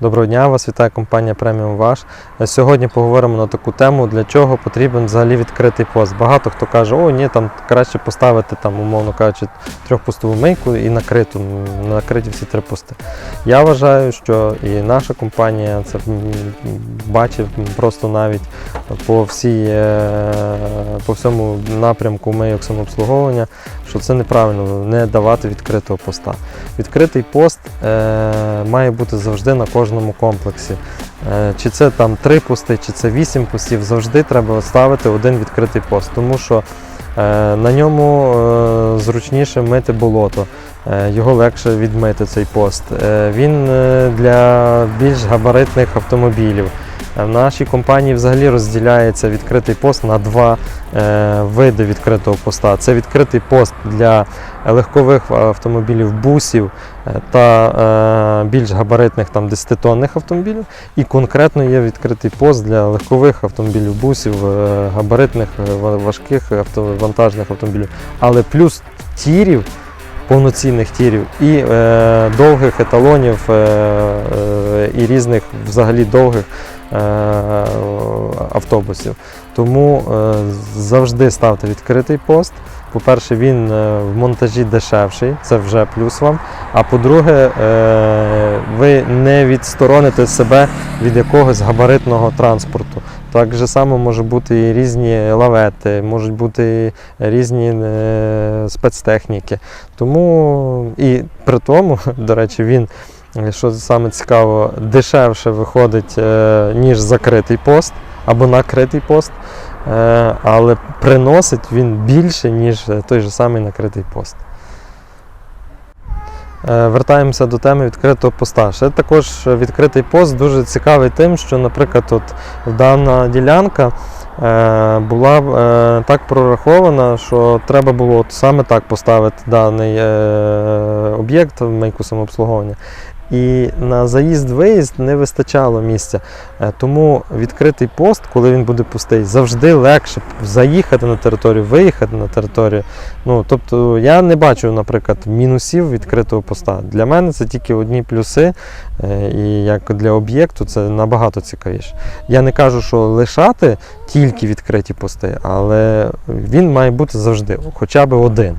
Доброго дня, вас вітає компанія Преміум Ваш. Сьогодні поговоримо на таку тему, для чого потрібен взагалі відкритий пост. Багато хто каже, о, ні, там краще поставити, там, умовно кажучи, трьохпустову мийку і накриту, накриті всі три пости. Я вважаю, що і наша компанія це бачить просто навіть по, всій, е, по всьому напрямку мийок самообслуговування, що це неправильно не давати відкритого поста. Відкритий пост е, має бути завжди на кожному комплексі. Е, чи це там три пости, чи це вісім постів, завжди треба ставити один відкритий пост, тому що е, на ньому е, зручніше мити болото, е, його легше відмити цей пост. Е, він е, для більш габаритних автомобілів. Е, В нашій компанії взагалі розділяється відкритий пост на два е, види відкритого поста. Це відкритий пост для легкових автомобілів, бусів е, та більш габаритних там 10-тонних автомобілів. І конкретно є відкритий пост для легкових автомобілів, бусів, габаритних, важких вантажних автомобілів. Але плюс тірів, повноцінних тірів і е, довгих еталонів е, е, і різних взагалі довгих автобусів. Тому е, завжди ставте відкритий пост. По-перше, він е, в монтажі дешевший, це вже плюс вам. А по-друге, е, ви не відстороните себе від якогось габаритного транспорту. Так же само може бути і різні лавети, можуть бути різні е, спецтехніки. Тому і при тому, до речі, він, е, що саме цікаво, дешевше виходить, е, ніж закритий пост або накритий пост. Е, але приносить він більше, ніж е, той же самий накритий пост. Е, Вертаємося до теми відкритого поста. Ще також відкритий пост дуже цікавий тим, що, наприклад, от дана ділянка е, була е, так прорахована, що треба було от саме так поставити даний е, об'єкт в мийку самообслуговування. І на заїзд-виїзд не вистачало місця. Е, Тому відкритий пост, коли він буде пустий, завжди легше заїхати на територію, виїхати на територію. Ну, тобто я не бачу, наприклад, мінусів відкритого поста. Для мене це тільки одні плюси, е, і як для об'єкту це набагато цікавіше. Я не кажу, що лишати тільки відкриті пости, але він має бути завжди, хоча б один.